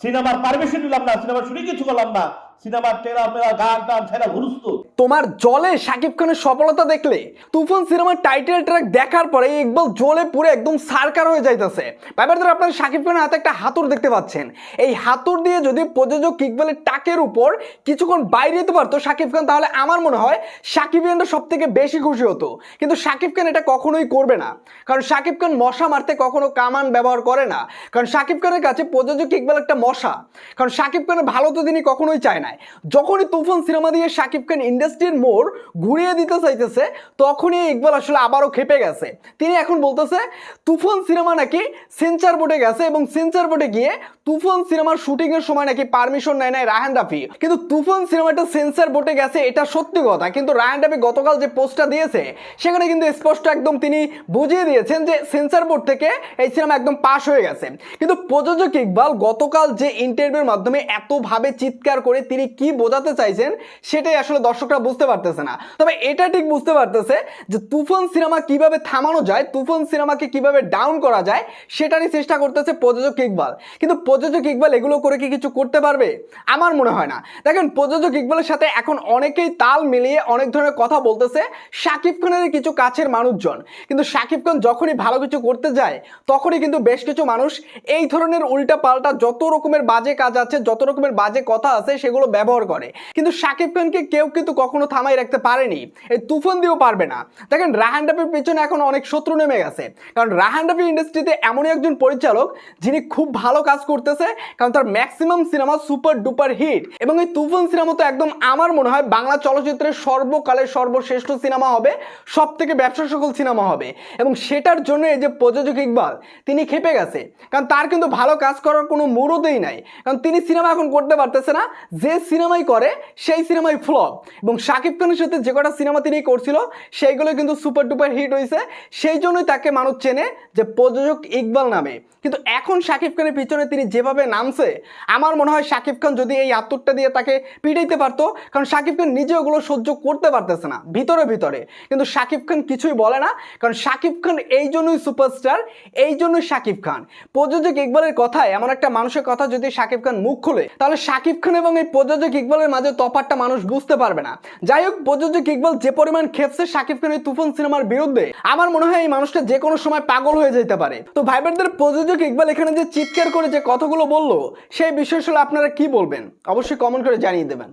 সিনেমার পারমিশন নিলাম না, সিনেমার শুটিং কিছু করলাম না। সিনেমার টেরা মেলা গান, টান ছেড়া ঘুরুস্ত তোমার জলে শাকিব খানের সফলতা দেখলে তুফান সিনেমার টাইটেল ট্র্যাক দেখার পরে ইকবাল জলে পুরো একদম সারকার হয়ে যাইতেছে। ব্যাপার ধরে আপনারা শাকিব খানের হাতে একটা হাতুর দেখতে পাচ্ছেন। এই হাতুর দিয়ে যদি প্রযোজক ইকবালের টাকের উপর কিছুক্ষণ বাইরে যেতে পারতো শাকিব খান, তাহলে আমার মনে হয় শাকিব খানটা সব থেকে বেশি খুশি হতো। কিন্তু শাকিব খান এটা কখনোই করবে না। কারণ শাকিব খান মশা মারতে কখনো কামান ব্যবহার করে না। কারণ শাকিব খানের কাছে প্রযোজক ইকবাল একটা মশা। কারণ শাকিব খানের ভালো তো তিনি কখনোই চায় না যখনই তুফান সিনেমা দিয়ে শাকিব খান ইন্ডাস্ট্রির মোড় ঘুরিয়ে দিতে চাইতেছে, তখনই ইকবাল আসলে আবারও খেপে গেছে। তিনি এখন বলতেছে, তুফান সিনেমা নাকি সেন্সার বোর্ডে গেছে এবং সেন্সার বোর্ডে গিয়ে তুফান সিনেমার শুটিং এর সময় নাকি পারমিশন নেয় নাই রাহান রাফি। কিন্তু তুফান সিনেমাটা সেন্সার বোর্ডে গেছে, এটা সত্যি কথা। কিন্তু রাহান রাফি গতকাল যে পোস্টটা দিয়েছে, সেখানে কিন্তু স্পষ্ট একদম তিনি বুঝিয়ে দিয়েছেন যে সেন্সার বোর্ড থেকে এই সিনেমা একদম পাস হয়ে গেছে। কিন্তু প্রযোজক ইকবাল গতকাল যে ইন্টারভিউর মাধ্যমে এতভাবে চিৎকার করে তিনি কি বোঝাতে চাইছেন, সেটাই আসলে দর্শকরা বুঝতে পারতেছে না। তবে এটা ঠিক বুঝতে পারতেছে যে তুফান সিনেমা কীভাবে থামানো যায়, তুফান সিনেমাকে কীভাবে ডাউন করা যায়, সেটারই চেষ্টা করতেছে প্রযোজক ইকবাল। কিন্তু প্রযোজক ইকবাল এগুলো করে কি কিছু করতে পারবে? আমার মনে হয় না। দেখেন, প্রযোজক ইকবালের সাথে এখন অনেকেই তাল মিলিয়ে অনেক ধরনের কথা বলতেছে, শাকিব খানের কিছু কাছের মানুষজন। কিন্তু শাকিব খান যখনই ভালো কিছু করতে যায়, তখনই কিন্তু বেশ কিছু মানুষ এই ধরনের উল্টা পাল্টা যত রকমের বাজে কাজ আছে, যত রকমের বাজে কথা আছে, সেগুলো ব্যবহার করে। কিন্তু শাকিব খানকে কেউ কিন্তু কখনো থামাই রাখতে পারেনি। এই তুফান দিয়েও পারবে না। দেখেন, রাহান পেছনে এখন অনেক শত্রু নেমে গেছে। কারণ রাহান ইন্ডাস্ট্রিতে এমনই একজন পরিচালক, যিনি খুব ভালো কাজ করতেছে, কারণ তার maximum cinema super duper hit এবং এই তুফান সিনেমা তো একদম আমার মনে হয় বাংলা চলচ্চিত্রের সর্বকালের সর্বশ্রেষ্ঠ সিনেমা হবে সব থেকে ব্যবসা সকল সিনেমা হবে। এবং সেটার জন্য এই যে প্রযোজক ইকবাল, তিনি খেপে গেছে। কারণ তার কিন্তু ভালো কাজ করার কোনো মুরতেই নাই। কারণ তিনি সিনেমা এখন করতে পারতেছে না, যে সিনেমাই করে, সেই সিনেমাই ফ্লপ এবং শাকিব খানের সাথে যে কটা সিনেমা তিনি করছিল, সেইগুলো কিন্তু সুপার ডুপার হিট হয়েছে। সেই জন্যই তাকে মানুষ চেনে যে প্রযোজক ইকবাল নামে। কিন্তু এখন শাকিব খানের পিছনে তিনি যেভাবে নামছে, আমার মনে হয় শাকিব খান যদি এই আত্মরটা দিয়ে তাকে পিটাইতে পারতো, কারণ শাকিব খান নিজে ওগুলো সহ্য করতে পারতেছে না, ভিতরে ভিতরে। কিন্তু শাকিব খান কিছুই বলে না, কারণ শাকিব খান এই জন্যই সুপারস্টার এই জন্যই শাকিব খান। প্রযোজক ইকবালের কথায় এমন একটা মানুষের কথা যদি শাকিব খান মুখ খুলে, তাহলে শাকিব খান এবং এই প্রযোজক ইকবালের মাঝে তফাৎটা মানুষ বুঝতে পারবে না। যাই হোক, প্রযোজক ইকবাল যে পরিমাণ খেপছে শাকিব খানের তুফান সিনেমার বিরুদ্ধে, আমার মনে হয় এই মানুষটা যে কোনো সময় পাগল হয়ে যেতে পারে। তো ভাইবারদের প্রযোজক ইকবাল এখানে যে চিৎকার করে যে কথাগুলো বলল, সেই বিষয় আসলে আপনারা কি বলবেন? অবশ্যই কমেন্ট করে জানিয়ে দেবেন।